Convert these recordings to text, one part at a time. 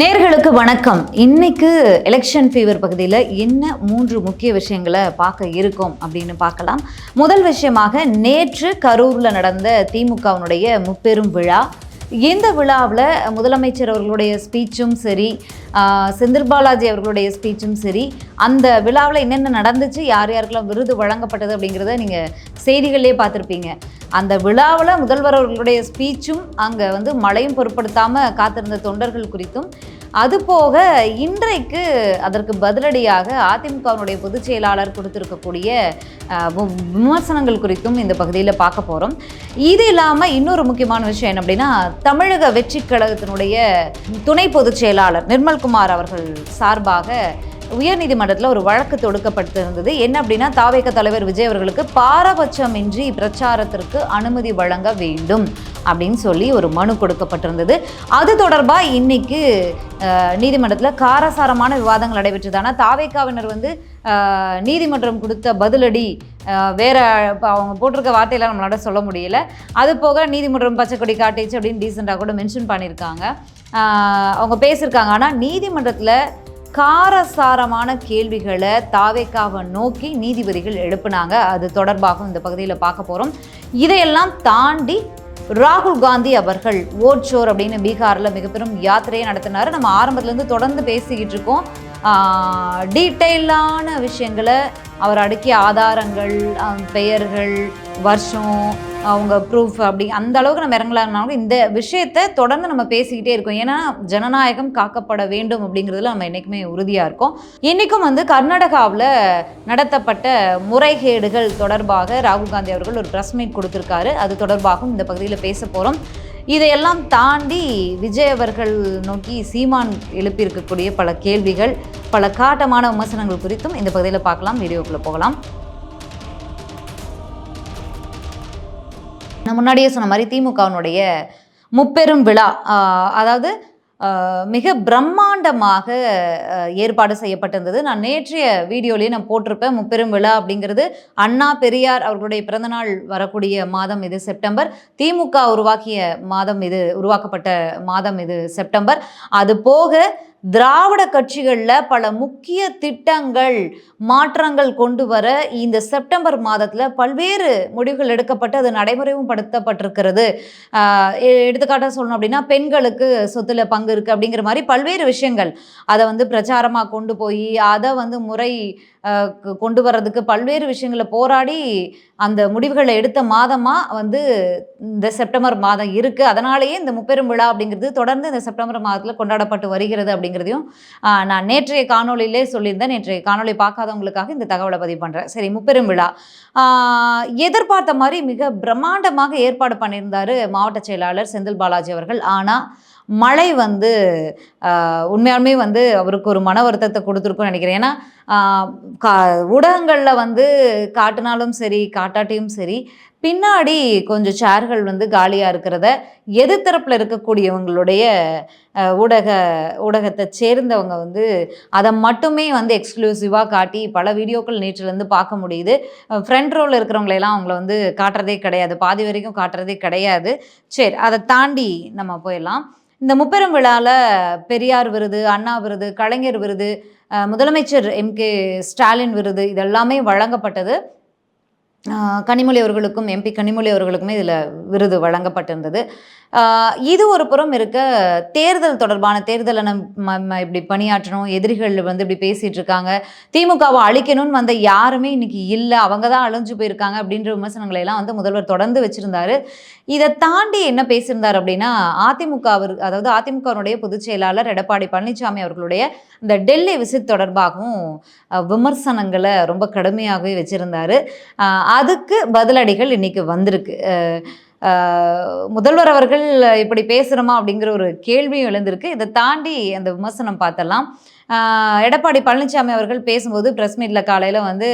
நேர்களுக்கு வணக்கம். இன்னைக்கு எலெக்ஷன் ஃபீவர் பகுதியில் என்ன மூன்று முக்கிய விஷயங்களை பார்க்க இருக்கும் அப்படின்னு பார்க்கலாம். முதல் விஷயமாக நேற்று கரூரில் நடந்த திமுகவினுடைய முப்பெரும் விழா. இந்த விழாவில் முதலமைச்சர் அவர்களுடைய ஸ்பீச்சும் சரி செந்தில் பாலாஜி அவர்களுடைய ஸ்பீச்சும் சரி அந்த விழாவில் என்னென்ன நடந்துச்சு யார் யாருக்கெல்லாம் விருது வழங்கப்பட்டது அப்படிங்கிறத நீங்கள் செய்திகள்லேயே பார்த்துருப்பீங்க. அந்த விழாவில் முதல்வர் அவர்களுடைய ஸ்பீச்சும் அங்கே வந்து மழையும் பொருட்படுத்தாமல் காத்திருந்த தொண்டர்கள் குறித்தும் அதுபோக இன்றைக்கு அதற்கு பதிலடியாக அதிமுகவினுடைய பொதுச் செயலாளர் கொடுத்திருக்கக்கூடிய விமர்சனங்கள் குறித்தும் இந்த பகுதியில் பார்க்க போகிறோம் இது இல்லாமல் இன்னொரு முக்கியமான விஷயம் என்ன அப்படின்னா தமிழக வெற்றி கழகத்தினுடைய துணை பொதுச் செயலாளர் நிர்மல்குமார் அவர்கள் சார்பாக உயர்நீதிமன்றத்தில் ஒரு வழக்கு தொடுக்கப்பட்டிருந்தது. என்ன அப்படின்னா தாவேக தலைவர் விஜய் அவர்களுக்கு பாரபட்சமின்றி பிரச்சாரத்திற்கு அனுமதி வழங்க வேண்டும் அப்படின்னு சொல்லி ஒரு மனு கொடுக்கப்பட்டிருந்தது. அது தொடர்பாக இன்னைக்கு நீதிமன்றத்தில் காரசாரமான விவாதங்கள் நடைபெற்றது ஆனால் தாவேக்காவினர் வந்து நீதிமன்றம் கொடுத்த பதிலடி வேற அவங்க போட்டிருக்க வார்த்தையெல்லாம் நம்மளால சொல்ல முடியல. அது போக நீதிமன்றம் பச்சைக்கொடி காட்டிச்சு அப்படின்னு டீசெண்டாக கூட மென்ஷன் பண்ணியிருக்காங்க. அவங்க பேசியிருக்காங்க. ஆனால் நீதிமன்றத்தில் காரசாரமான கேள்விகளை தாவேக்காவை நோக்கி நீதிபதிகள் எழுப்புனாங்க. அது தொடர்பாகவும் இந்த பகுதியில் பார்க்க போகிறோம் இதையெல்லாம் தாண்டி ராகுல் காந்தி அவர்கள் ஓட் ஷோர் அப்படின்னு பீகாரில் மிக பெரும் யாத்திரையை நடத்தினார். நம்ம ஆரம்பத்துலேருந்து தொடர்ந்து பேசிக்கிட்டு இருக்கோம். டீட்டெயிலான விஷயங்களை அவர் அடுக்கிய ஆதாரங்கள் பெயர்கள் வருஷம் அவங்க ப்ரூஃப் அப்படி அந்த அளவுக்கு நம்ம இறங்கலாம்னாலும் இந்த விஷயத்தை தொடர்ந்து நம்ம பேசிக்கிட்டே இருக்கோம். ஏன்னா ஜனநாயகம் காக்கப்பட வேண்டும் அப்படிங்கிறதுல நம்ம என்றைக்குமே உறுதியாக இருக்கோம். இன்றைக்கும் வந்து கர்நாடகாவில் நடத்தப்பட்ட முறைகேடுகள் தொடர்பாக ராகுல் காந்தி அவர்கள் ஒரு ப்ரெஸ் மீட் கொடுத்துருக்காரு. அது தொடர்பாகவும் இந்த பகுதியில் பேச போகிறோம் இதையெல்லாம் தாண்டி விஜய் அவர்கள் நோக்கி சீமான் எழுப்பியிருக்கக்கூடிய பல கேள்விகள் பல காட்டமான விமர்சனங்கள் குறித்தும் இந்த பகுதியில் பார்க்கலாம் வீடியோக்குள்ளே போகலாம். நான் முன்னாடியே சொன்ன மாதிரி திமுகவினுடைய முப்பெரும் விழா அதாவது மிக பிரம்மாண்டமாக ஏற்பாடு செய்யப்பட்டிருந்தது. நான் நேற்றைய வீடியோலேயே நான் போட்டிருப்பேன் முப்பெரும் விழா அப்படிங்கிறது. அண்ணா பெரியார் அவர்களுடைய பிறந்தநாள் வரக்கூடிய மாதம் இது செப்டம்பர். திமுக உருவாக்கிய மாதம் இது உருவாக்கப்பட்ட மாதம் இது செப்டம்பர். அது போக திராவிட கட்சிகளில் பல முக்கிய திட்டங்கள் மாற்றங்கள் கொண்டு வர இந்த செப்டம்பர் மாதத்தில் பல்வேறு முடிவுகள் எடுக்கப்பட்டு அது நடைமுறையும் படுத்தப்பட்டிருக்கிறது. எடுத்துக்காட்டாக எ- சொல்லணும் அப்படின்னா பெண்களுக்கு சொத்துல பங்கு இருக்குது அப்படிங்கிற மாதிரி பல்வேறு விஷயங்கள். அதை வந்து பிரச்சாரமாக கொண்டு போய் அதை வந்து முறை கொ- கொண்டு வர்றதுக்கு பல்வேறு விஷயங்களை போராடி அந்த முடிவுகளை எடுத்த மாதமாக வந்து இந்த செப்டம்பர் மாதம் இருக்குது அதனாலேயே இந்த முப்பெரும் விழா அப்படிங்கிறது தொடர்ந்து இந்த செப்டம்பர் மாதத்தில் கொண்டாடப்பட்டு வருகிறது அப்படிங்கிறதையும் நான் நேற்றைய காணொளியிலே சொல்லியிருந்தேன். நேற்றைய காணொலி பார்க்காதவங்களுக்காக இந்த தகவலை பதிவு பண்ணுறேன் சரி முப்பெரும் விழா. எதிர்பார்த்த மாதிரி மிக பிரம்மாண்டமாக ஏற்பாடு பண்ணியிருந்தார் மாவட்ட செயலாளர் செந்தில் பாலாஜி அவர்கள். ஆனால் மழை வந்து உண்மையாலுமே வந்து அவருக்கு ஒரு மன வருத்தத்தை கொடுத்துருக்கும்னு நினைக்கிறேன். ஏன்னா கா ஊடகங்களில் வந்து காட்டினாலும் சரி காட்டாட்டியும் சரி பின்னாடி கொஞ்சம் சேர்கள் வந்து காலியாக இருக்கிறத எதிர்த்தரப்பில் இருக்கக்கூடியவங்களுடைய ஊடக ஊடகத்தை சேர்ந்தவங்க வந்து அதை மட்டுமே வந்து எக்ஸ்க்ளூசிவாக காட்டி பல வீடியோக்கள் நேற்றுலேருந்து பார்க்க முடியுது. ஃப்ரண்ட் ரோவில் இருக்கிறவங்களெல்லாம் அவங்கள வந்து காட்டுறதே கிடையாது. பாதி வரைக்கும் காட்டுறதே கிடையாது. சரி அதை தாண்டி நம்ம போயிடலாம். இந்த முப்பெரும் விழாவில் பெரியார் விருது அண்ணா விருது கலைஞர் விருது முதலமைச்சர் முதலமைச்சர் எம்கே ஸ்டாலின் விருது இதெல்லாமே வழங்கப்பட்டது. கனிமொழி அவர்களுக்கும் எம்பி கனிமொழி அவர்களுக்குமே இதில் விருது வழங்கப்பட்டிருந்தது. இது ஒரு புறம் இருக்க தேர்தல் தொடர்பான தேர்தலை நம்ம இப்படி பணியாற்றணும் எதிரிகள் வந்து இப்படி பேசிட்டு இருக்காங்க. திமுகவை அழிக்கணும்னு வந்த யாருமே இன்னைக்கு இல்லை. அவங்க தான் அழிஞ்சு போயிருக்காங்க அப்படின்ற விமர்சனங்களை எல்லாம் வந்து முதல்வர் தொடர்ந்து வச்சிருந்தாரு. இதை தாண்டி என்ன பேசியிருந்தார் அப்படின்னா அதிமுக அவர் அதாவது அதிமுகவினுடைய பொதுச் செயலாளர் எடப்பாடி பழனிசாமி அவர்களுடைய இந்த டெல்லி விசிட் தொடர்பாகவும் விமர்சனங்களை ரொம்ப கடுமையாகவே வச்சிருந்தாரு. அதுக்கு பதிலடிகள் இன்னைக்கு வந்திருக்கு. முதல்வர் அவர்கள் இப்படி பேசுகிறோமா அப்படிங்கிற ஒரு கேள்வியும் எழுந்திருக்கு. இதை தாண்டி அந்த விமர்சனம் பார்த்தலாம். எடப்பாடி பழனிசாமி அவர்கள் பேசும்போது ப்ரெஸ் மீட்டில் காலையில் வந்து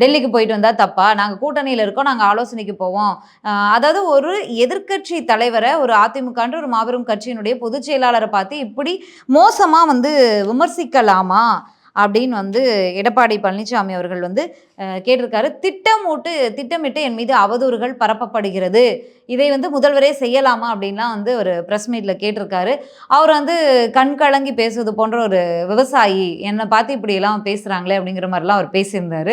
டெல்லிக்கு போயிட்டு வந்தால் தப்பா? நாங்கள் கூட்டணியில் இருக்கோம் நாங்கள் ஆலோசனைக்கு போவோம். அதாவது ஒரு எதிர்க்கட்சி தலைவரை ஒரு அதிமுகன்ற ஒரு மாபெரும் கட்சியினுடைய பொதுச் செயலாளரை பார்த்து இப்படி மோசமாக வந்து விமர்சிக்கலாமா? அப்படின்னு வந்து எடப்பாடி பழனிசாமி அவர்கள் வந்து கேட்டிருக்காரு. திட்டமிட்டு திட்டமிட்டு என் மீது அவதூறுகள் பரப்பப்படுகிறது. இதை வந்து முதல்வரே செய்யலாமா அப்படின்லாம் வந்து ஒரு ப்ரெஸ் மீட்டில் கேட்டிருக்காரு. அவர் வந்து கண் கலங்கி பேசுவது போன்ற ஒரு விவசாயி என்னை பார்த்து இப்படியெல்லாம் பேசுகிறாங்களே அப்படிங்கிற மாதிரிலாம் அவர் பேசியிருந்தார்.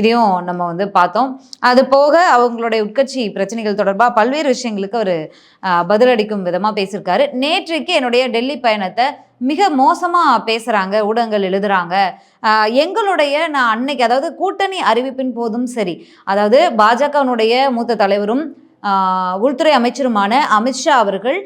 இதையும் நம்ம வந்து பார்த்தோம். அது போக அவங்களுடைய உட்கட்சி பிரச்சனைகள் தொடர்பாக பல்வேறு விஷயங்களுக்கு அவர் பதிலளிக்கும் விதமாக பேசியிருக்காரு. நேற்றைக்கு என்னுடைய டெல்லி பயணத்தை மிக மோசமாக பேசுகிறாங்க ஊடகங்கள் எழுதுகிறாங்க எங்களுடைய நான் அன்னைக்கு அதாவது கூட்டணி அறிவிப்பின் போதும் சரி அதாவது பாஜகவினுடைய மூத்த தலைவரும் உள்துறை அமைச்சருமான அமித்ஷா அவர்கள்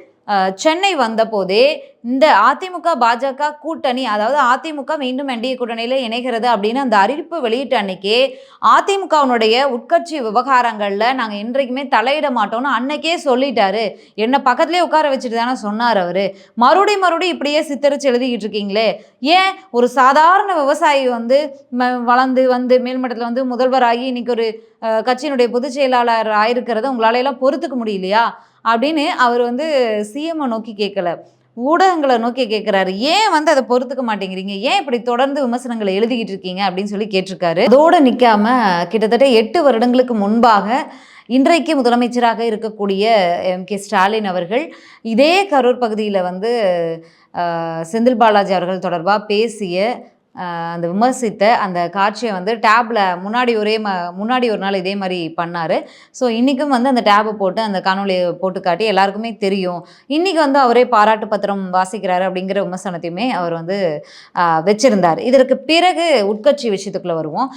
சென்னை வந்தபோதே இந்த அதிமுக பாஜக கூட்டணி அதாவது அதிமுக மீண்டும் என்டிஏ கூட்டணியில் இணைகிறது அப்படின்னு அந்த அறிவிப்பு வெளியிட்ட அன்னைக்கே அதிமுகவினுடைய உட்கட்சி விவகாரங்களில் நாங்கள் இன்றைக்குமே தலையிட மாட்டோம்னு அன்னைக்கே சொல்லிட்டாரு. என்னை பக்கத்துலேயே உட்கார வச்சுட்டு தானே சொன்னார் அவர். மறுபடியும் மறுபடியும் இப்படியே சித்தரிச்சு எழுதிக்கிட்டு இருக்கீங்களே. ஏன் ஒரு சாதாரண விவசாயி வந்து ம- வளர்ந்து வந்து மேல்மட்டத்தில் வந்து முதல்வராகி இன்னைக்கு ஒரு கட்சியினுடைய பொதுச் செயலாளர் ஆயிருக்கிறத உங்களால எல்லாம் பொறுத்துக்க முடியலையா? அப்படின்னு அவர் வந்து சிஎம்ஐ நோக்கி கேட்கல ஊடகங்களை நோக்கி கேட்குறாரு ஏன் வந்து அதை பொறுத்துக்க மாட்டேங்கிறீங்க? ஏன் இப்படி தொடர்ந்து விமர்சனங்களை எழுதிக்கிட்டு இருக்கீங்க? அப்படின்னு சொல்லி கேட்டிருக்காரு. அதோடு நிற்காம கிட்டத்தட்ட எட்டு வருடங்களுக்கு முன்பாக இன்றைக்கு முதலமைச்சராக இருக்கக்கூடிய எம். கே. ஸ்டாலின் அவர்கள் இதே கரூர் பகுதியில் வந்து செந்தில் பாலாஜி அவர்கள் தொடர்பாக பேசிய அந்த விமர்சித்த அந்த காட்சியை வந்து டேப்பில் முன்னாடி ஒரே ம முன்னாடி ஒரு நாள் இதே மாதிரி பண்ணார். ஸோ இன்றைக்கும் வந்து அந்த டேபை போட்டு அந்த காணொலியை போட்டு காட்டி எல்லாருக்குமே தெரியும். இன்றைக்கி வந்து அவரே பாராட்டு பத்திரம் வாசிக்கிறாரு அப்படிங்கிற விமர்சனத்தையுமே அவர் வந்து வச்சுருந்தார் வச்சிருந்தார். இதற்கு பிறகு உட்கட்சி விஷயத்துக்குள்ளே வருவோம்.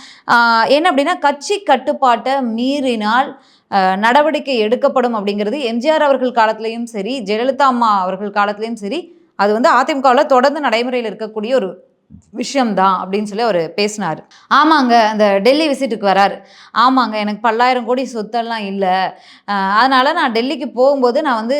என்ன அப்படின்னா கட்சி கட்டுப்பாட்டை மீறினால் நடவடிக்கை எடுக்கப்படும் அப்படிங்கிறது எம்ஜிஆர் அவர்கள் காலத்திலையும் சரி ஜெயலலிதா அம்மா அவர்கள் காலத்திலையும் சரி அது வந்து அதிமுகவில் தொடர்ந்து நடைமுறையில் இருக்கக்கூடிய ஒரு விஷயம்தான் அப்படின்னு சொல்லி அவர் பேசினார். ஆமாங்க அந்த டெல்லி விசிட்டுக்கு வரார். ஆமாங்க எனக்கு பல்லாயிரம் கோடி சொத்தெல்லாம் இல்லை. அதனால் நான் டெல்லிக்கு போகும்போது நான் வந்து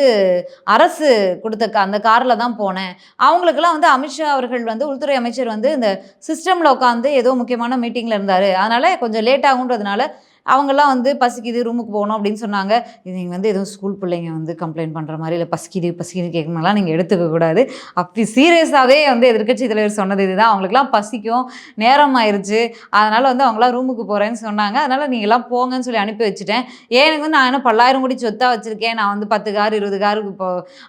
அரசு கொடுத்த க- அந்த காரில் தான் போனேன். அவங்களுக்கெல்லாம் வந்து அமித்ஷா அவர்கள் வந்து உள்துறை அமைச்சர் வந்து இந்த சிஸ்டமில் உட்காந்து ஏதோ முக்கியமான மீட்டிங்கில் இருந்தார். அதனால் கொஞ்சம் லேட் ஆகுன்றதுனால அவங்கெல்லாம் வந்து பசிக்குது ரூமுக்கு போகணும் அப்படின்னு சொன்னாங்க. நீங்கள் வந்து எதுவும் ஸ்கூல் பிள்ளைங்க வந்து கம்ப்ளைண்ட் பண்ணுற மாதிரி இல்லை பசிக்குது பசிக்குது கேட்கணும்லாம் நீங்கள் எடுத்துக்க கூடாது. அப்படி சீரியஸாகவே வந்து எதிர்க்கட்சி தலைவர் சொன்னது இதுதான். அவங்களுக்குலாம் பசிக்கும் நேரம் ஆயிருச்சு. அதனால் வந்து அவங்களாம் ரூமுக்கு போகிறேன்னு சொன்னாங்க. அதனால் நீங்களாம் போங்கன்னு சொல்லி அனுப்பி வச்சுட்டேன். ஏனுக்கு வந்து நான் என்ன பல்லாயிரம் கோடி சொத்தாக வச்சுருக்கேன். நான் வந்து பத்து கார் இருபது காருக்கு இப்போ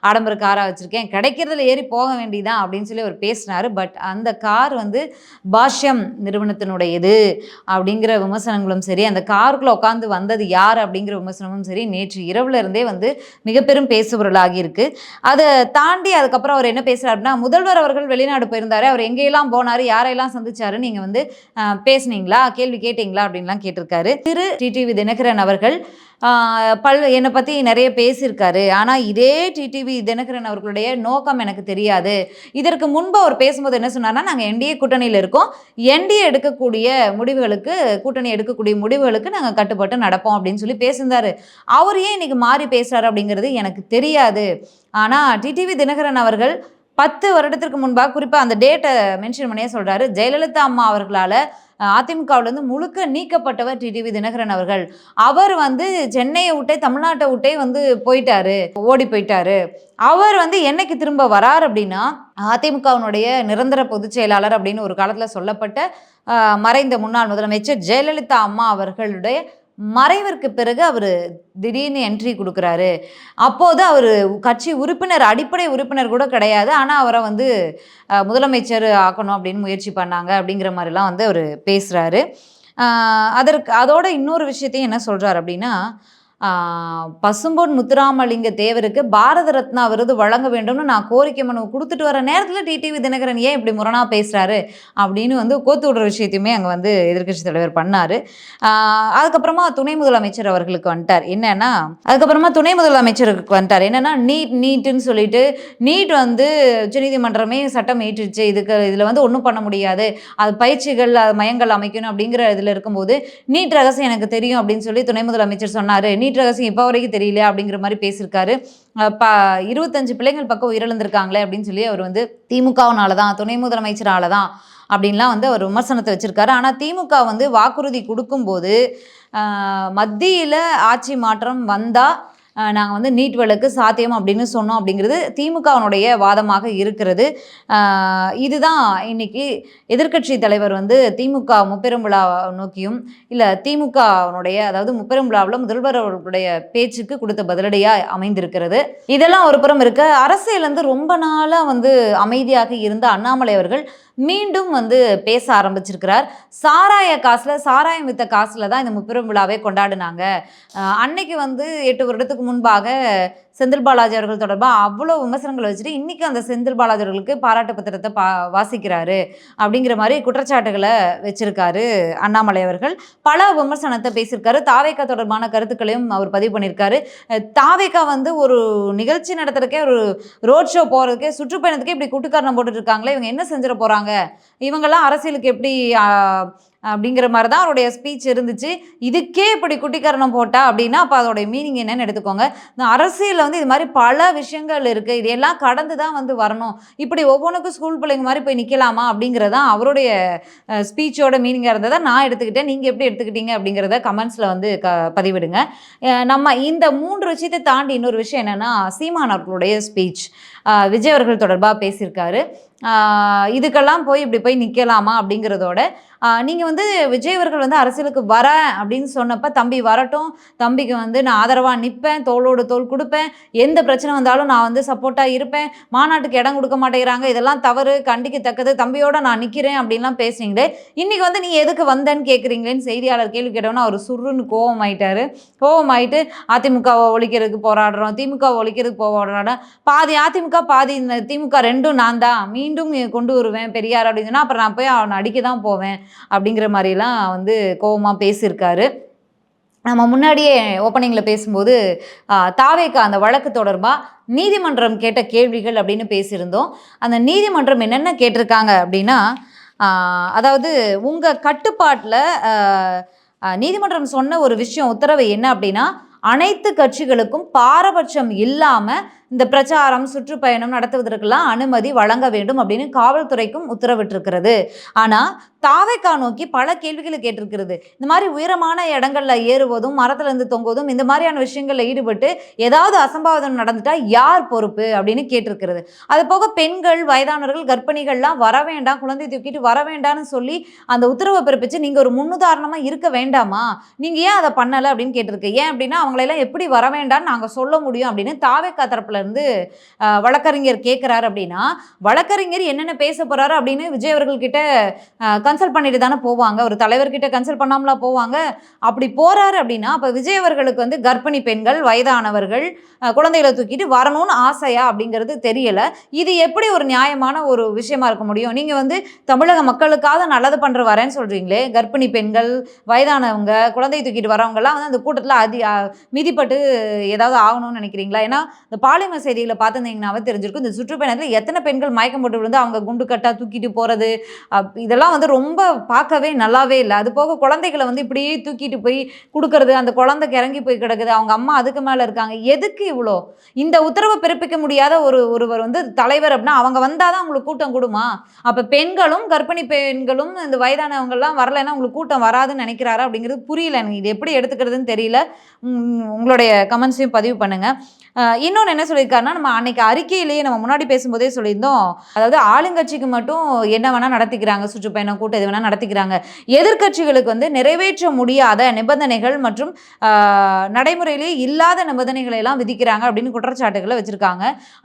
ஆடம்பர காராக வச்சுருக்கேன். கிடைக்கிறதுல ஏறி போக வேண்டியதான் அப்படின்னு சொல்லி அவர் பேசினார். பட் அந்த கார் வந்து பாஷ்யம் நிறுவனத்தினுடையது அப்படிங்கிற விமர்சனங்களும் சரி அந்த காருக்குள்ளே உட்காந்து வந்தது யார் அப்படிங்கிற விமர்சனமும் சரி நேற்று இரவுல இருந்தே வந்து மிக பெரும் பேசுபொருளாகி இருக்கு. அதை தாண்டி அதுக்கப்புறம் அவர் என்ன பேசுறாரு அப்படின்னா முதல்வர் அவர்கள் வெளிநாடு போயிருந்தாரு அவர் எங்கேயெல்லாம் போனாரு யாரையெல்லாம் சந்திச்சாரு நீங்க வந்து பேசுனீங்களா கேள்வி கேட்டீங்களா அப்படின்லாம் கேட்டிருக்காரு. திரு டிடிவி தினகரன் அவர்கள் பல் என்னை பற்றி நிறைய பேசியிருக்காரு. ஆனால் இதே டிடிவி தினகரன் அவர்களுடைய நோக்கம் எனக்கு தெரியாது. இதற்கு முன்பு அவர் பேசும்போது என்ன சொன்னார்னா நாங்கள் என்டிஏ கூட்டணியில் இருக்கோம். என்டிஏ எடுக்கக்கூடிய முடிவுகளுக்கு கூட்டணி எடுக்கக்கூடிய முடிவுகளுக்கு நாங்கள் கட்டுப்பட்டு நடப்போம் அப்படின்னு சொல்லி பேசியிருந்தார். அவர் ஏன் இன்னைக்கு மாறி பேசுகிறார் அப்படிங்கிறது எனக்கு தெரியாது. ஆனால் டிடிவி தினகரன் அவர்கள் பத்து வருடத்திற்கு முன்பாக குறிப்பாக அந்த டேட்டை மென்ஷன் பண்ணியே சொல்கிறாரு ஜெயலலிதா அம்மா அவர்களால் அதிமுகவிலேருந்து முழுக்க நீக்கப்பட்டவர் டிடிவி தினகரன் அவர்கள். அவர் வந்து சென்னையை விட்டே தமிழ்நாட்டை விட்டே வந்து போயிட்டாரு. ஓடி போயிட்டாரு. அவர் வந்து என்னைக்கு திரும்ப வரார் அப்படின்னா அதிமுகவினுடைய நிரந்தர பொதுச் செயலாளர் அப்படின்னு ஒரு காலத்தில் சொல்லப்பட்ட மறைந்த முன்னாள் முதலமைச்சர் ஜெயலலிதா அம்மா அவர்களுடைய மறைவிற்கு பிறகு அவர் திடீர்னு என்ட்ரி கொடுக்குறாரு. அப்போது அவர் கட்சி உறுப்பினர் அடிப்படை உறுப்பினர் கூட கிடையாது. ஆனால் அவரை வந்து முதலமைச்சர் ஆக்கணும் அப்படின்னு முயற்சி பண்ணாங்க அப்படிங்கிற மாதிரிலாம் வந்து அவர் பேசுகிறாரு அதற்கு அதோட இன்னொரு விஷயத்தையும் என்ன சொல்கிறார் அப்படின்னா பசும்பொன் முத்துராமலிங்க தேவருக்கு பாரத ரத்னா விருது வழங்க வேண்டும்னு நான் கோரிக்கை மனு கொடுத்துட்டு வர நேரத்தில் டிடிவி தினகரன் ஏன் இப்படி முரணா பேசுகிறாரு அப்படின்னு வந்து கோத்து விடுற விஷயத்தையுமே அங்கே வந்து எதிர்க்கட்சி தலைவர் பண்ணார். அதுக்கப்புறமா துணை முதலமைச்சர் அவர்களுக்கு வந்துட்டார். என்னன்னா அதுக்கப்புறமா துணை முதலமைச்சருக்கு வந்துட்டார். என்னன்னா நீட் நீட்டுன்னு சொல்லிட்டு நீட் வந்து உச்சநீதிமன்றமே சட்டம் ஏற்றுச்சு இதுக்கு இதில் வந்து ஒன்றும் பண்ண முடியாது. அது பயிற்சிகள் அது மையங்கள் அமைக்கணும் அப்படிங்கிற இதில் இருக்கும்போது நீட் ரகசியம் எனக்கு தெரியும் அப்படின்னு சொல்லி துணை முதலமைச்சர் சொன்னார். நீட் ரகசியம் இப்போ வரைக்கும் தெரியல அப்படிங்கிற மாதிரி பேசியிருக்காரு. ப இருபத்தஞ்சு பிள்ளைங்கள் பக்கம் உயிரிழந்திருக்காங்களே அப்படின்னு சொல்லி அவர் வந்து திமுகவினால தான் துணை முதலமைச்சரால தான் அப்படின்லாம் வந்து அவர் விமர்சனத்தை வச்சுருக்காரு. ஆனால் திமுக வந்து வாக்குறுதி கொடுக்கும்போது மத்தியில் ஆட்சி மாற்றம் வந்தால் நாங்கள் வந்து நீட் வழக்கு சாத்தியம் அப்படின்னு சொன்னோம் அப்படிங்கிறது திமுகவினுடைய வாதமாக இருக்கிறது. இதுதான் இன்னைக்கு எதிர்க்கட்சி தலைவர் வந்து திமுக முப்பெரும் விழா நோக்கியும் இல்லை திமுகவினுடைய அதாவது முப்பெரும் விழாவில் முதல்வர் அவர்களுடைய பேச்சுக்கு கொடுத்த பதிலடியாக அமைந்திருக்கிறது. இதெல்லாம் ஒரு புறம் இருக்க அரசியல் வந்து ரொம்ப நாளாக வந்து அமைதியாக இருந்த அண்ணாமலை அவர்கள் மீண்டும் வந்து பேச ஆரம்பிச்சிருக்கிறார். சாராய காசில் சாராயம் வித்த காசில் தான் இந்த முப்பெரும் விழாவே கொண்டாடினாங்க. அன்னைக்கு வந்து எட்டு வருடத்துக்கு முன்பாக செந்தில் பாலாஜி அவர்கள் தொடர்பாக அவ்வளோ விமர்சனங்கள் வச்சுட்டு இன்றைக்கும் அந்த செந்தில் பாலாஜி அவர்களுக்கு பாராட்டு பத்திரத்தை பா வாசிக்கிறாரு அப்படிங்கிற மாதிரி குற்றச்சாட்டுகளை வச்சிருக்காரு அண்ணாமலை அவர்கள். பல விமர்சனத்தை பேசியிருக்காரு. தாவேக்கா தொடர்பான கருத்துக்களையும் அவர் பதிவு பண்ணியிருக்காரு. தாவேக்கா வந்து ஒரு நிகழ்ச்சி நடத்துறதுக்கே ஒரு ரோட் ஷோ போகிறதுக்கே சுற்றுப்பயணத்துக்கே இப்படி கூட்டுக்காரணம் போட்டுட்டு இருக்காங்களே இவங்க என்ன செஞ்சிட போகிறாங்க இவங்கெல்லாம் அரசியலுக்கு எப்படி அப்படிங்கிற மாதிரி தான் அவருடைய ஸ்பீச் இருந்துச்சு. இதுக்கே இப்படி குட்டிக்கரணம் போட்டா அப்படின்னா அப்போ அதோடைய மீனிங் என்னன்னு எடுத்துக்கோங்க. இந்த அரசியலில் வந்து இது மாதிரி பல விஷயங்கள் இருக்குது இது எல்லாம் கடந்து தான் வந்து வரணும். இப்படி ஒவ்வொன்றுக்கும் ஸ்கூல் பிள்ளைங்க மாதிரி போய் நிற்கலாமா அப்படிங்கிறது தான் அவருடைய ஸ்பீச்சோட மீனிங்காக இருந்ததை நான் எடுத்துக்கிட்டேன். நீங்கள் எப்படி எடுத்துக்கிட்டீங்க அப்படிங்கிறத கமெண்ட்ஸில் வந்து க பதிவிடுங்க. நம்ம இந்த மூன்று விஷயத்தை தாண்டி இன்னொரு விஷயம் என்னென்னா சீமான் அவர்களுடைய ஸ்பீச் விஜய் அவர்கள் தொடர்பாக பேசியிருக்காரு. இதுக்கெல்லாம் போய் இப்படி போய் நிற்கலாமா அப்படிங்கிறதோட நீங்கள் வந்து விஜய் அவர்கள் வந்து அரசியலுக்கு வர அப்படின்னு சொன்னப்ப தம்பி வரட்டும். தம்பிக்கு வந்து நான் ஆதரவாக நிற்பேன் தோளோடு தோல் கொடுப்பேன். எந்த பிரச்சனை வந்தாலும் நான் வந்து சப்போர்ட்டாக இருப்பேன். மாநாட்டுக்கு இடம் கொடுக்க மாட்டேங்கிறாங்க. இதெல்லாம் தவறு. கண்டிக்கத்தக்கது தம்பியோட நான் நிற்கிறேன் அப்படின்லாம் பேசுனீங்களே. இன்றைக்கி வந்து நீ எதுக்கு வந்தேன்னு கேட்குறீங்களேன்னு செய்தியாளர் கேள்வி கேட்டோன்னா அவர் சுருன்னு கோவம் ஆயிட்டாரு கோவம் ஆயிட்டு அதிமுகவை ஒழிக்கிறதுக்கு போராடுறோம். திமுக ஒழிக்கிறதுக்கு போராடுறோம் பாதி அதிமுக பாதி இந்த திமுக ரெண்டும் நான் தான். மீண்டும் கொண்டு வருவேன். பெரியார் அப்படின்னு சொன்னால் அப்புறம் நான் போய் அவனை அடிக்க தான் போவேன். அப்படிங்கிற மாதிரிலாம் வந்து கோவமாக பேசியிருக்காரு. நம்ம முன்னாடியே ஓப்பனிங்கில் பேசும்போது தாவேக்கா அந்த வழக்கு தொடர்பாக நீதிமன்றம் கேட்ட கேள்விகள் அப்படின்னு பேசியிருந்தோம். அந்த நீதிமன்றம் என்னென்ன கேட்டிருக்காங்க அப்படின்னா அதாவது உங்கள் கட்டுப்பாட்டில் நீதிமன்றம் சொன்ன ஒரு விஷயம் உத்தரவு என்ன அப்படின்னா அனைத்து கட்சிகளுக்கும் பாரபட்சம் இல்லாமல் இந்த பிரச்சாரம் சுற்றுப்பயணம் நடத்துவதற்கெல்லாம் அனுமதி வழங்க வேண்டும் அப்படின்னு காவல்துறைக்கும் உத்தரவிட்டிருக்கிறது. ஆனால் தாவைக்கா நோக்கி பல கேள்விகளை கேட்டிருக்கிறது. இந்த மாதிரி உயரமான இடங்கள்ல ஏறுவதும் மரத்துலேருந்து தொங்குவதும் இந்த மாதிரியான விஷயங்களில் ஈடுபட்டு ஏதாவது அசம்பாவிதம் நடந்துட்டா யார் பொறுப்பு அப்படின்னு கேட்டிருக்கிறது. அது போக பெண்கள் வயதானவர்கள் கர்ப்பிணிகள்லாம் வர வேண்டாம் குழந்தை தூக்கிட்டு வர வேண்டாம்னு சொல்லி அந்த உத்தரவை பிறப்பிச்சு நீங்கள் ஒரு முன்னுதாரணமாக இருக்க வேண்டாமா? நீங்கள் ஏன் அதை பண்ணலை அப்படின்னு கேட்டிருக்கு? ஏன் அப்படின்னா அவங்களெல்லாம் எப்படி வர வேண்டாம்னு நாங்கள் சொல்ல முடியும் அப்படின்னு தாவேக்கா தரப்புல இருந்து வழக்கறிஞர் கேட்குறாரு அப்படின்னா வழக்கறிஞர் என்னென்ன பேச போறாரு அப்படின்னு விஜய் அவர்கள் கிட்ட கன்சல்ட் பண்ணிட்டு தானே போவாங்க. ஒரு தலைவர்கிட்ட கன்சல்ட் பண்ணாமலா போவாங்க. அப்படி போறாரு அப்படின்னா அப்போ விஜய் அவர்களுக்கு வந்து கர்ப்பிணி பெண்கள் வயதானவர்கள் குழந்தைகளை தூக்கிட்டு வரணும்னு ஆசையா அப்படிங்கிறது தெரியல. இது எப்படி ஒரு நியாயமான ஒரு விஷயமா இருக்க முடியும்? நீங்கள் வந்து தமிழக மக்களுக்காக நல்லது பண்ணுற வரேன்னு சொல்கிறீங்களே கர்ப்பிணி பெண்கள் வயதானவங்க குழந்தையை தூக்கிட்டு வரவங்கலாம் வந்து அந்த கூட்டத்தில் அதி மிதிப்பட்டு ஏதாவது ஆகணும்னு நினைக்கிறீங்களா? ஏன்னா இந்த ஆரம்ப செய்திகளை பார்த்துருந்தீங்கன்னாவே தெரிஞ்சிருக்கும். இந்த சுற்றுப்பயணத்தில் எத்தனை பெண்கள் மயக்கம் போட்டு விழுந்து அவங்க குண்டு கட்டாக தூக்கிட்டு போகிறது அப்- இதெல்லாம் வந்து ரொம்ப பார்க்கவே நல்லாவே இல்லை. அது போக குழந்தைகளை வந்து இப்படியே தூக்கிட்டு போய் கொடுக்கறது அந்த குழந்தை கிறங்கி போய் கிடக்குது அவங்க அம்மா அதுக்கு மேலே இருக்காங்க. எதுக்கு இவ்வளோ இந்த உத்தரவை பிறப்பிக்க முடியாத ஒரு ஒருவர் வந்து தலைவர் அப்படின்னா அவங்க வந்தால் தான் உங்களுக்கு கூட்டம் கொடுமா? அப்போ பெண்களும் கர்ப்பிணி பெண்களும் இந்த வயதானவங்கள்லாம் வரலைன்னா உங்களுக்கு கூட்டம் வராதுன்னு நினைக்கிறாரா அப்படிங்கிறது புரியல எனக்கு. இது எப்படி எடுத்துக்கிறதுன்னு தெரியல. உங்களுடைய கமெண்ட்ஸையும் பதிவு பண்ணுங்கள் இன்னொன்று என்ன சொல்லியிருக்காருன்னா நம்ம அன்னைக்கு அறிக்கையிலேயே நம்ம முன்னாடி பேசும்போதே சொல்லியிருந்தோம். அதாவது ஆளுங்கட்சிக்கு மட்டும் என்ன வேணால் நடத்திக்கிறாங்க சுற்றுப்பயணம் கூட்டம் எது வேணால் நடத்திக்கிறாங்க. எதிர்க்கட்சிகளுக்கு வந்து நிறைவேற்ற முடியாத நிபந்தனைகள் மற்றும் நடைமுறையிலேயே இல்லாத நிபந்தனைகளை எல்லாம் விதிக்கிறாங்க அப்படின்னு குற்றச்சாட்டுகளை வச்சுருக்காங்க.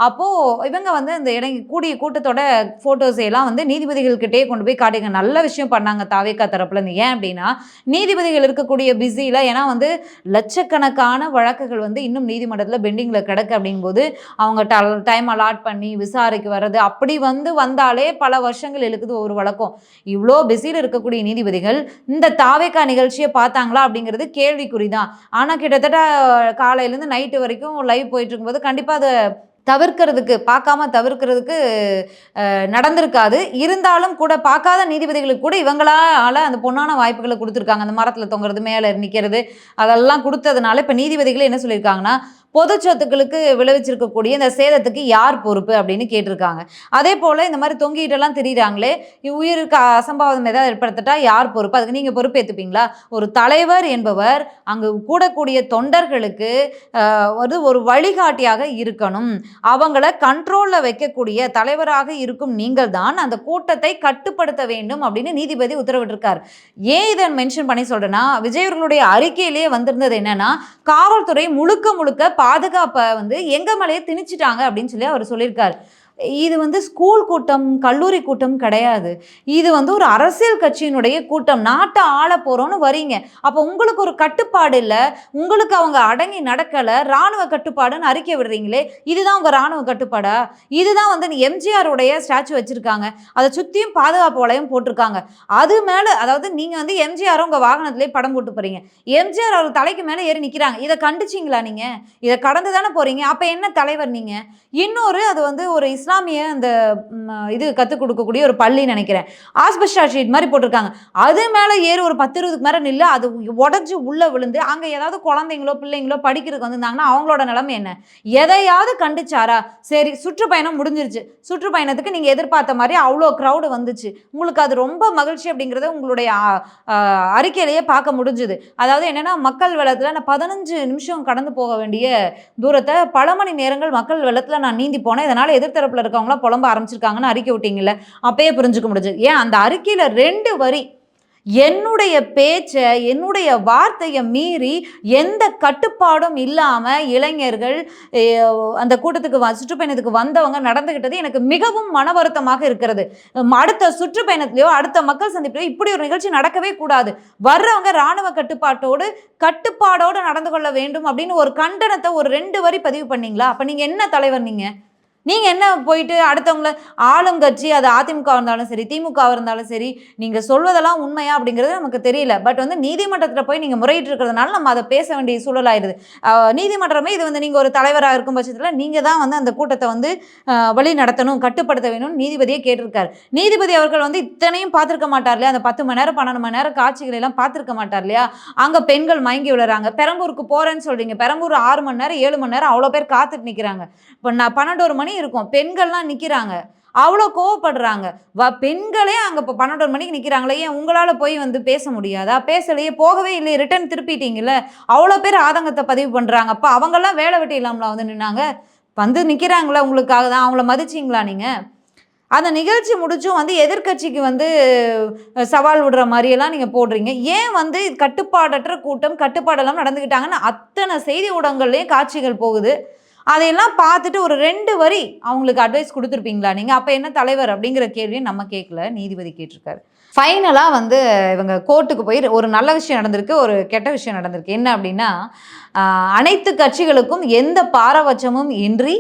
அப்போது இவங்க வந்து இந்த இடங்க கூடிய கூட்டத்தோட ஃபோட்டோஸ் எல்லாம் வந்து நீதிபதிகள்கிட்டயே கொண்டு போய் காட்டுங்க நல்ல விஷயம் பண்ணாங்க தாவேக்கா தரப்புல இருந்து. ஏன் அப்படின்னா நீதிபதிகள் இருக்கக்கூடிய பிஸியில் ஏன்னா வந்து லட்சக்கணக்கான வழக்குகள் வந்து இன்னும் நீதிமன்றத்தில் பெண்டிங்கில் கிடக்கு அப்படிங்கும்போது அவங்க டைம் அலாட் பண்ணி விசாரிக்க வர்றது. அப்படி வந்து வந்தாலே பல வருஷங்கள் இழுக்குது ஒரு வழக்கம். இவ்வளோ பிஸியில் இருக்கக்கூடிய நீதிபதிகள் இந்த தாவேக்கா நிகழ்ச்சியை பார்த்தாங்களா அப்படிங்கிறது கேள்விக்குறி தான் ஆனால் கிட்டத்தட்ட காலையிலேருந்து நைட்டு வரைக்கும் லைவ் போயிட்டு இருக்கும்போது கண்டிப்பாக அதை தவிர்க்கிறதுக்கு பார்க்காம தவிர்க்கிறதுக்கு நடந்திருக்காது. இருந்தாலும் கூட பார்க்காத நீதிபதிகளுக்கு கூட இவங்களால அந்த பொண்ணான வாய்ப்புகளை கொடுத்துருக்காங்க. அந்த மரத்தில் தொங்குறது மேலே நிற்கிறது அதெல்லாம் கொடுத்ததுனால இப்போ நீதிபதிகள் என்ன சொல்லியிருக்காங்கன்னா பொது சொத்துக்களுக்கு விளைவிச்சிருக்கக்கூடிய இந்த சேதத்துக்கு யார் பொறுப்பு அப்படின்னு கேட்டிருக்காங்க. அதே போல் இந்த மாதிரி தொங்கிட்டெல்லாம் தெரியுறாங்களே உயிருக்கு அசம்பாவிதம் ஏதாவது ஏற்படுத்திட்டா யார் பொறுப்பு? அதுக்கு நீங்கள் பொறுப்பேற்றுப்பீங்களா ஒரு தலைவர் என்பவர் அங்கு கூடக்கூடிய தொண்டர்களுக்கு ஒரு ஒரு வழிகாட்டியாக இருக்கணும். அவங்கள கண்ட்ரோலில் வைக்கக்கூடிய தலைவராக இருக்கும் நீங்கள் தான் அந்த கூட்டத்தை கட்டுப்படுத்த வேண்டும் அப்படின்னு நீதிபதி உத்தரவிட்டிருக்கார். ஏன் இதை மென்ஷன் பண்ணி சொல்கிறேன்னா விஜயவர்களுடைய அறிக்கையிலேயே வந்திருந்தது என்னன்னா காவல்துறை முழுக்க முழுக்க பாதுகாப்பை வந்து எங்க மேலேயே திணிச்சிட்டாங்க அப்படின்னு சொல்லி அவர் சொல்லியிருக்காரு. இது வந்து ஸ்கூல் கூட்டம் கல்லூரி கூட்டம் கிடையாது. இது வந்து ஒரு அரசியல் கட்சியினுடைய கூட்டம். நாட்டை ஆள போகிறோன்னு வரீங்க. அப்போ உங்களுக்கு ஒரு கட்டுப்பாடு இல்லை. உங்களுக்கு அவங்க அடங்கி நடக்கலை. ராணுவ கட்டுப்பாடுன்னு அறிக்கை விடுறீங்களே. இதுதான் உங்கள் ராணுவ கட்டுப்பாடா? இதுதான் வந்து எம்ஜிஆர் உடைய ஸ்டாச்சு வச்சுருக்காங்க. அதை சுற்றியும் பாதுகாப்பு வளையம் போட்டிருக்காங்க. அது மேலே அதாவது நீங்கள் வந்து எம்ஜிஆர் உங்கள் வாகனத்திலே படம் போட்டு போகிறீங்க எம்ஜிஆர் அவர் தலைக்கு மேலே ஏறி நிற்கிறாங்க இதை கண்டுச்சிங்களா நீங்கள் இதை கடந்து தானே போகிறீங்க அப்போ என்ன தலைவர் நீங்கள் இன்னொரு அது வந்து ஒரு இஸ்லாமிய அந்த இது கற்றுக் கொடுக்கக்கூடிய ஒரு பள்ளி நினைக்கிறேன். ஆஸ்பெஸ்டா ஷீட் மாதிரி போட்டிருக்காங்க. அது மேலே ஏறி ஒரு பத்து இருபதுக்கு மேலே நில்லு அது உடஞ்சி உள்ளே விழுந்து அங்கே ஏதாவது குழந்தைங்களோ பிள்ளைங்களோ படிக்கிறதுக்கு வந்திருந்தாங்கன்னா அவங்களோட நிலைமை என்ன? எதையாவது கண்டுச்சாரா? சரி சுற்றுப்பயணம் முடிஞ்சிருச்சு. சுற்றுப்பயணத்துக்கு நீங்கள் எதிர்பார்த்த மாதிரி அவ்வளோ க்ரௌடு வந்துச்சு. உங்களுக்கு அது ரொம்ப மகிழ்ச்சி அப்படிங்கிறத உங்களுடைய அறிக்கையிலேயே பார்க்க முடிஞ்சுது. அதாவது என்னென்னா மக்கள் வெள்ளத்தில் நான் பதினஞ்சு நிமிஷம் கடந்து போக வேண்டிய தூரத்தை பல மணி நேரங்கள் மக்கள் வெள்ளத்தில் நான் நீந்தி போனேன். இதனால் எதிர்த்தரப்பில் இருக்கவங்களாம் புலம்ப ஆரம்பிச்சிருக்காங்கன்னு அறிக்கை விட்டீங்கல்ல அப்பயே புரிஞ்சுக்க முடிஞ்சது. ஏன்? அந்த அறிக்கையில் ரெண்டு வரி என்னுடைய பேச்சை என்னுடைய வார்த்தையை மீறி எந்த கட்டுப்பாடும் இல்லாமல் இளைஞர்கள் அந்த கூட்டத்துக்கு வ- சுற்றுப்பயணத்துக்கு வந்தவங்க நடந்துக்கிட்டது எனக்கு மிகவும் மன வருத்தமாக இருக்கிறது. அடுத்த சுற்றுப்பயணத்திலையோ அடுத்த மக்கள் சந்திப்பிலையோ இப்படி ஒரு நிகழ்ச்சி நடக்கவே கூடாது. வர்றவங்க ராணுவ கட்டுப்பாட்டோடு கட்டுப்பாடோடு நடந்து கொள்ள வேண்டும் அப்படின்னு ஒரு கண்டனத்தை ஒரு ரெண்டு வரி பதிவு பண்ணீங்களா? அப்போ நீங்கள் என்ன தலைவர் நீங்கள் நீங்கள் என்ன போயிட்டு அடுத்தவங்கள ஆளுங்கட்சி அது அதிமுக இருந்தாலும் சரி திமுக இருந்தாலும் சரி நீங்கள் சொல்வதெல்லாம் உண்மையா அப்படிங்கிறது நமக்கு தெரியல. பட் வந்து நீதிமன்றத்தில் போய் நீங்கள் முறையிட்டு இருக்கிறதுனால நம்ம அதை பேச வேண்டிய சூழல் ஆயிடுது. நீதிமன்றமே இது வந்து நீங்கள் ஒரு தலைவராக இருக்கும் பட்சத்தில் நீங்கள் தான் வந்து அந்த கூட்டத்தை வந்து வழி நடத்தணும் கட்டுப்படுத்த வேணும்னு நீதிபதியே கேட்டிருக்காரு. நீதிபதி அவர்கள் வந்து இத்தனையும் பார்த்துருக்க மாட்டார் இல்லையா? அந்த பத்து மணி நேரம் பன்னெண்டு மணி நேரம் காட்சிகளை எல்லாம் பார்த்துருக்க மாட்டார் இல்லையா? அங்கே பெண்கள் மயங்கி விழுறாங்க. பெரம்பூருக்கு போகிறேன்னு சொல்கிறீங்க பெரம்பூர் ஆறு மணி நேரம் ஏழு மணி நேரம் அவ்வளோ பேர் காத்துட்டு நிற்கிறாங்க இப்போ நான் பன்னெண்டு ஒரு மணி இருக்கும். பெண்கள்லாம் நிற்கிறாங்க அவ்வளோ கோவப்படுறாங்க. வ பெண்களே அங்கே இப்போ பன்னெண்டு மணிக்கு நிற்கிறாங்களே ஏன் உங்களால் போய் வந்து பேச முடியாதா? பேசலையே போகவே இல்லையே. ரிட்டர்ன் திருப்பிட்டீங்கல்ல. அவ்வளோ பேர் ஆதங்கத்தை பதிவு பண்ணுறாங்க அப்போ அவங்கெல்லாம் வேலை வெட்டி இல்லாமலா வந்து நின்னாங்க? வந்து நிற்கிறாங்களா உங்களுக்காக தான்? அவங்கள மதிச்சிங்களா நீங்கள் அந்த நிகழ்ச்சி முடிச்சும் வந்து எதிர்க்கட்சிக்கு வந்து சவால் விடுற மாதிரியெல்லாம் நீங்கள் போடுறீங்க. ஏன் வந்து கட்டுப்பாடற்ற கூட்டம் கட்டுப்பாடெல்லாம் நடந்துக்கிட்டாங்கன்னு அத்தனை செய்தி ஊடகங்கள்லேயும் காட்சிகள் போகுது. அதையெல்லாம் பார்த்துட்டு ஒரு ரெண்டு வரி அவங்களுக்கு அட்வைஸ் கொடுத்துருப்பீங்களா நீங்கள் அப்போ என்ன தலைவர் அப்படிங்கிற கேள்வியை நம்ம கேட்கல நீதிபதி கேட்டிருக்காரு. ஃபைனலாக வந்து இவங்க கோர்ட்டுக்கு போய் ஒரு நல்ல விஷயம் நடந்திருக்கு ஒரு கெட்ட விஷயம் நடந்திருக்கு. என்ன அப்படின்னா அனைத்து கட்சிகளுக்கும் எந்த பாரபட்சமும் இன்றி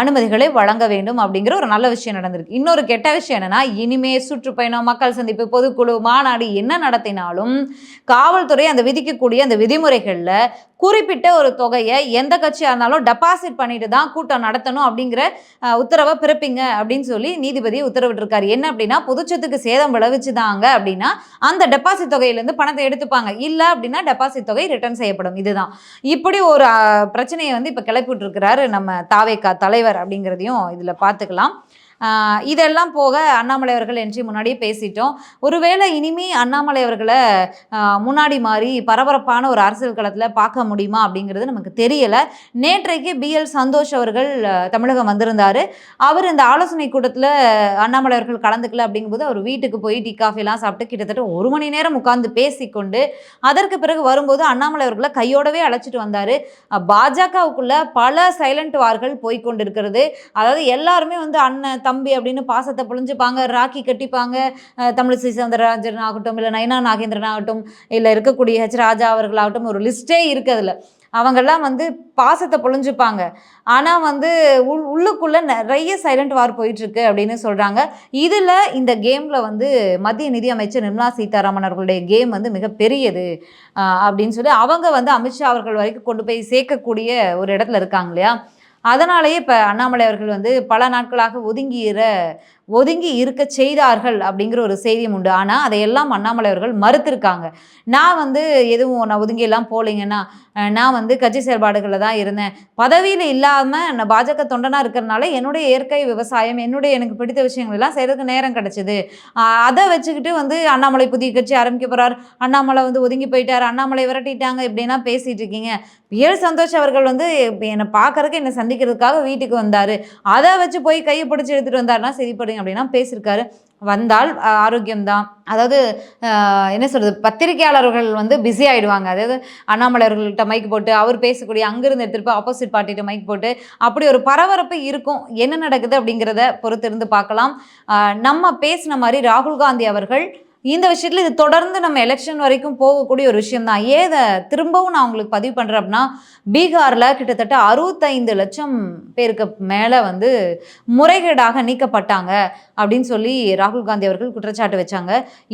அனுமதிகளை வழங்க வேண்டும் அப்படிங்கிற ஒரு நல்ல விஷயம் நடந்திருக்கு. இன்னொரு கெட்ட விஷயம் என்னன்னா இனிமே சுற்றுப்பயணம் மக்கள் சந்திப்பு பொதுக்குழு மாநாடு என்ன நடத்தினாலும் காவல்துறை அந்த விதிக்கக்கூடிய அந்த விதிமுறைகளில் குறிப்பிட்ட ஒரு தொகையை எந்த கட்சியாக இருந்தாலும் டெபாசிட் பண்ணிட்டு தான் கூட்டம் நடத்தணும் அப்படிங்கிற உத்தரவை பிறப்பிங்க அப்படின்னு சொல்லி நீதிபதி உத்தரவிட்டிருக்காரு. என்ன அப்படின்னா பொதுச்சத்துக்கு சேதம் விளைவிச்சுதாங்க அப்படின்னா அந்த டெபாசிட் தொகையிலேருந்து பணத்தை எடுத்துப்பாங்க. இல்லை அப்படின்னா டெபாசிட் தொகை ரிட்டர்ன் செய்யப்படும். இதுதான். இப்படி ஒரு பிரச்சனையை வந்து இப்போ கிளப்பிட்டு இருக்கிறாரு நம்ம தாவேக்கா தலைவர் அப்படிங்கிறதையும் இதில் பார்த்துக்கலாம். இதெல்லாம் போக அண்ணாமலை அவர்கள் என்று முன்னாடியே பேசிட்டோம். ஒருவேளை இனிமே அண்ணாமலை அவர்களை முன்னாடி மாதிரி பரபரப்பான ஒரு அரசியல் களத்தில் பார்க்க முடியுமா அப்படிங்கிறது நமக்கு தெரியலை. நேற்றைக்கு பிஎல் சந்தோஷ் அவர்கள் தமிழகம் வந்திருந்தார். அவர் இந்த ஆலோசனை கூட்டத்தில் அண்ணாமலை அவர்கள் கலந்துக்கல அப்படிங்கும்போது அவர் வீட்டுக்கு போய் டீ காஃபிலாம் சாப்பிட்டு கிட்டத்தட்ட ஒரு மணி நேரம் உட்கார்ந்து பேசிக்கொண்டு அதற்கு பிறகு வரும்போது அண்ணாமலை அவர்களை கையோடவே அழைச்சிட்டு வந்தார். பாஜகவுக்குள்ள பல சைலண்ட் வார்கள் போய்கொண்டிருக்கிறது அதாவது எல்லாருமே வந்து அண்ணன் தம்பி அப்படின்னு பாசத்தை புழிஞ்சுப்பாங்க ராக்கி கட்டிப்பாங்க. தமிழிசை சவுந்தரராஜன் ஆகட்டும் இல்லை நயனா நாகேந்திரன் ஆகட்டும் இல்லை இருக்கக்கூடிய ஹெச் ராஜா அவர்களாகட்டும் ஒரு லிஸ்ட்டே இருக்குது அதில். அவங்கெல்லாம் வந்து பாசத்தை பொழிஞ்சுப்பாங்க. ஆனால் வந்து உள் உள்ளுக்குள்ளே நிறைய சைலண்ட் வார் போயிட்டுருக்கு அப்படின்னு சொல்கிறாங்க இதில் இந்த கேமில் வந்து மத்திய நிதியமைச்சர் நிர்மலா சீதாராமன் அவர்களுடைய கேம் வந்து மிகப்பெரியது அப்படின்னு சொல்லி அவங்க வந்து அமித்ஷா அவர்கள் வரைக்கும் கொண்டு போய் சேர்க்கக்கூடிய ஒரு இடத்துல இருக்காங்க இல்லையா? அதனாலேயே இப்போ அண்ணாமலை அவர்கள் வந்து பல நாட்களாக ஒதுங்கிற ஒதுங்கி இருக்க செய்தார்கள் அப்படிங்கிற ஒரு செய்தியும் உண்டு. ஆனால் அதையெல்லாம் அண்ணாமலை அவர்கள் மறுத்திருக்காங்க. நான் வந்து எதுவும் நான் ஒதுங்கியெல்லாம் போகலைங்கன்னா நான் வந்து கட்சி செயல்பாடுகளில் தான் இருந்தேன். பதவியில் இல்லாமல் நான் பாஜக தொண்டனாக இருக்கிறனால என்னுடைய இயற்கை விவசாயம் என்னுடைய எனக்கு பிடித்த விஷயங்கள் எல்லாம் செய்கிறதுக்கு நேரம் கிடச்சிது. அதை வச்சுக்கிட்டு வந்து அண்ணாமலை புதிய கட்சி ஆரம்பிக்க போகிறார் அண்ணாமலை வந்து ஒதுங்கி போயிட்டார். அண்ணாமலை விரட்டிட்டாங்க. இப்படின்னா பேசிகிட்டு இருக்கீங்க. பிஎல் சந்தோஷ் அவர்கள் வந்து என்னை பார்க்கறதுக்கு என்னை சந்திக்கிறதுக்காக வீட்டுக்கு வந்தார். அதை வச்சு போய் கையை பிடிச்சி எடுத்துகிட்டு வந்தார்னா வந்தாருன்னா பார்த்தீங்க அப்படின்னா பேசியிருக்காரு. வந்தால் ஆரோக்கியம்தான். அதாவது என்ன சொல்கிறது பத்திரிகையாளர்கள் வந்து பிஸி ஆயிடுவாங்க. அதாவது அண்ணாமலையர்கள்ட்ட மைக் போட்டு அவர் பேசக்கூடிய அங்கேருந்து எடுத்துகிட்டு போய் ஆப்போசிட் பார்ட்டிகிட்ட மைக் போட்டு அப்படி ஒரு பரபரப்பு இருக்கும். என்ன நடக்குது அப்படிங்கிறத பொறுத்திருந்து பார்க்கலாம். நம்ம பேசின மாதிரி ராகுல் காந்தி அவர்கள் இந்த விஷயத்தில் இது தொடர்ந்து நம்ம எலெக்ஷன் வரைக்கும் போகக்கூடிய ஒரு விஷயம் தான் ஏதை திரும்பவும் நான் உங்களுக்கு பதிவு பண்ணுறேன் அப்படின்னா பீகாரில் கிட்டத்தட்ட அறுபத்தைந்து லட்சம் பேருக்கு மேலே வந்து முறைகேடாக நீக்கப்பட்டாங்க அப்படின்னு சொல்லி ராகுல் காந்தி அவர்கள் குற்றச்சாட்டு வச்சாங்க.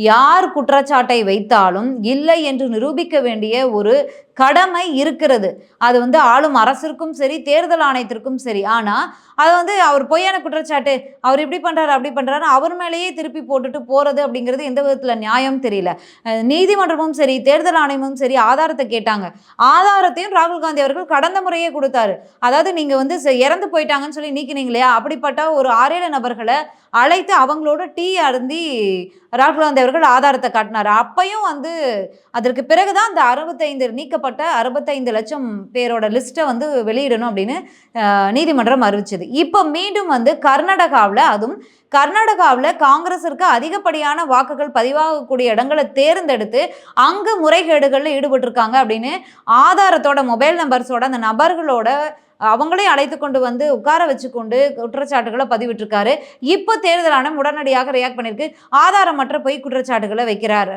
யார் குற்றச்சாட்டை வைத்தாலும் இல்லை என்று நிரூபிக்க வேண்டிய ஒரு கடமை இருக்கிறது. அது வந்து ஆளும் அரசிற்கும் சரி தேர்தல் ஆணையத்திற்கும் சரி. ஆனால் அதை வந்து அவர் பொய்யான குற்றச்சாட்டு அவர் இப்படி பண்ணுறாரு அப்படி பண்ணுறாரு அவர் மேலேயே திருப்பி போட்டுட்டு போகிறது அப்படிங்கிறது எந்த விதத்தில் நியாயம் தெரியல. நீதிமன்றமும் சரி தேர்தல் ஆணையமும் சரி ஆதாரத்தை கேட்டாங்க. ஆதாரத்தையும் ராகுல் காந்தி அவர்கள் கடந்த முறையே கொடுத்தாரு. அதாவது நீங்கள் வந்து இறந்து போயிட்டாங்கன்னு சொல்லி நீக்கினீங்க இல்லையா அப்படிப்பட்ட ஒரு ஆறேழு நபர்களை அழைத்து அவங்களோட டீ அருந்தி ராகுல் காந்தி அவர்கள் ஆதாரத்தை காட்டினார். அப்பையும் வந்து அதற்கு பிறகுதான் அந்த அறுபத்தைந்து நீக்கப்பட்ட அறுபத்தைந்து லட்சம் பேரோட லிஸ்ட்டை வந்து வெளியிடணும் அப்படின்னு நீதிமன்றம் அறிவிச்சது. இப்போ மீண்டும் வந்து கர்நாடகாவில் அதுவும் கர்நாடகாவில் காங்கிரஸிற்கு அதிகப்படியான வாக்குகள் பதிவாகக்கூடிய இடங்களை தேர்ந்தெடுத்து அங்கு முறைகேடுகளில் ஈடுபட்டிருக்காங்க அப்படின்னு ஆதாரத்தோட மொபைல் நம்பர்ஸோட அந்த நபர்களோட அவங்களையும் அழைத்து கொண்டு வந்து உட்கார வச்சு கொண்டு குற்றச்சாட்டுகளை பதிவிட்டிருக்காரு. இப்போ தேர்தல் ஆணையம் உடனடியாக ரியாக்ட் பண்ணியிருக்கு ஆதாரமற்ற பொய் குற்றச்சாட்டுகளை வைக்கிறார்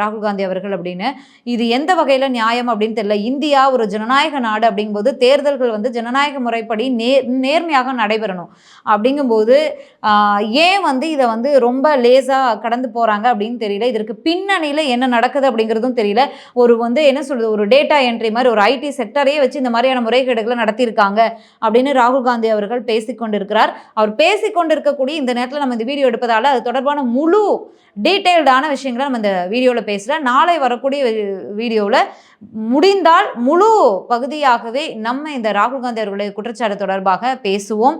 ராகுல் காந்தி அவர்கள் அப்படின்னு. இது எந்த வகையில் நியாயம் அப்படின்னு தெரியல. இந்தியா ஒரு ஜனநாயக நாடு அப்படிங்கும்போது தேர்தல்கள் வந்து ஜனநாயக முறைப்படி நேர் நேர்மையாக நடைபெறணும். அப்படிங்கும்போது ஏன் வந்து இதை வந்து ரொம்ப லேசாக கடந்து போகிறாங்க அப்படின்னு தெரியல. இதற்கு பின்னணியில் என்ன நடக்குது அப்படிங்கிறதும் தெரியல. ஒரு வந்து என்ன சொல்கிறது ஒரு டேட்டா என்ட்ரி மாதிரி ஒரு ஐடி செக்டரையே வச்சு இந்த மாதிரியான முறைகேடுகளை நடத்தியிருக்காங்க. இருக்காங்க அப்படின்னு ராகுல் காந்தி அவர்கள் பேசிக்கொண்டிருக்கிறார். அவர் பேசிக்கொண்டிருக்கக்கூடிய இந்த நேரத்தில் நம்ம இந்த வீடியோ எடுப்பதால் அது தொடர்பான முழு டீட்டெயில்டான விஷயங்களை நம்ம இந்த வீடியோவில் பேசுகிறேன் நாளை வரக்கூடிய வீடியோவில் முடிந்தால் முழு பகுதியாகவே நம்ம இந்த ராகுல் காந்தி அவர்களுடைய குற்றச்சாட்டு தொடர்பாக பேசுவோம்.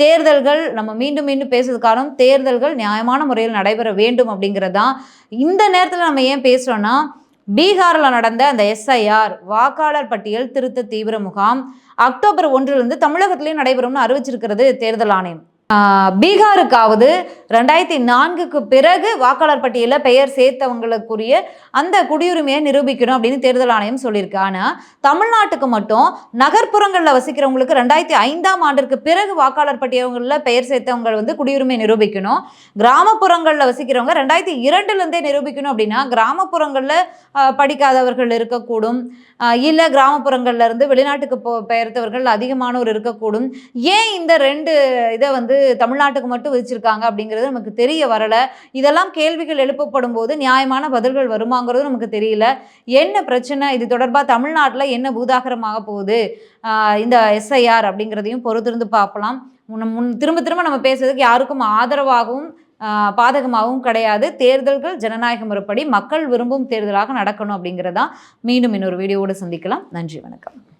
தேர்தல்கள் நம்ம மீண்டும் மீண்டும் பேசுறது காரணம் தேர்தல்கள் நியாயமான முறையில் நடைபெற வேண்டும் அப்படிங்கிறது தான் இந்த நேரத்தில் நம்ம ஏன் பேசுகிறோன்னா பீகாரில் நடந்த அந்த எஸ்ஐஆர் வாக்காளர் பட்டியல் திருத்த தீவிர முகாம் அக்டோபர் ஒன்றிலிருந்து தமிழகத்திலேயே நடைபெறும்னு அறிவிச்சிருக்கிறது தேர்தல் ஆணையம். பீகாருக்காவது ரெண்டாயிரத்தி நான்குக்கு பிறகு வாக்காளர் பட்டியலில் பெயர் சேர்த்தவங்களுக்குரிய அந்த குடியுரிமையை நிரூபிக்கணும் அப்படின்னு தேர்தல் ஆணையம் சொல்லியிருக்கு. ஆனால் தமிழ்நாட்டுக்கு மட்டும் நகர்ப்புறங்களில் வசிக்கிறவங்களுக்கு ரெண்டாயிரத்தி ஐந்தாம் ஆண்டிற்கு பிறகு வாக்காளர் பட்டியலில் பெயர் சேர்த்தவங்க வந்து குடியுரிமை நிரூபிக்கணும். கிராமப்புறங்களில் வசிக்கிறவங்க ரெண்டாயிரத்தி இரண்டுலேருந்தே நிரூபிக்கணும் அப்படின்னா கிராமப்புறங்களில் படிக்காதவர்கள் இருக்கக்கூடும். இல்லை கிராமப்புறங்கள்லேருந்து வெளிநாட்டுக்கு போ பெயர்த்தவர்கள் அதிகமானோர் இருக்கக்கூடும். ஏன் இந்த ரெண்டு இதை வந்து தமிழ்நாட்டுக்கு மட்டும் விதிச்சிருக்காங்க அப்படிங்கிறது நமக்கு தெரிய வரல. இதெல்லாம் கேள்விகள் எழுப்பப்படும் போது நியாயமான பதில்கள் வருமாங்கிறது நமக்கு தெரியல. என்ன பிரச்சனை? இது தொடர்பாக தமிழ்நாட்டில் என்ன பூதாகரமாக போகுது? இந்த எஸ்ஐஆர் அப்படிங்கிறதையும் பொறுத்திருந்து பார்க்கலாம் முன் முன் திரும்ப திரும்ப நம்ம பேசுறதுக்கு யாருக்கும் ஆதரவாகவும் பாதகமாகவும் கிடையாது. தேர்தல்கள் ஜனநாயக முறைப்படி மக்கள் விரும்பும் தேர்தலாக நடக்கணும் அப்படிங்கிறதான் மீண்டும் இன்னொரு வீடியோவோடு சந்திக்கலாம். நன்றி வணக்கம்.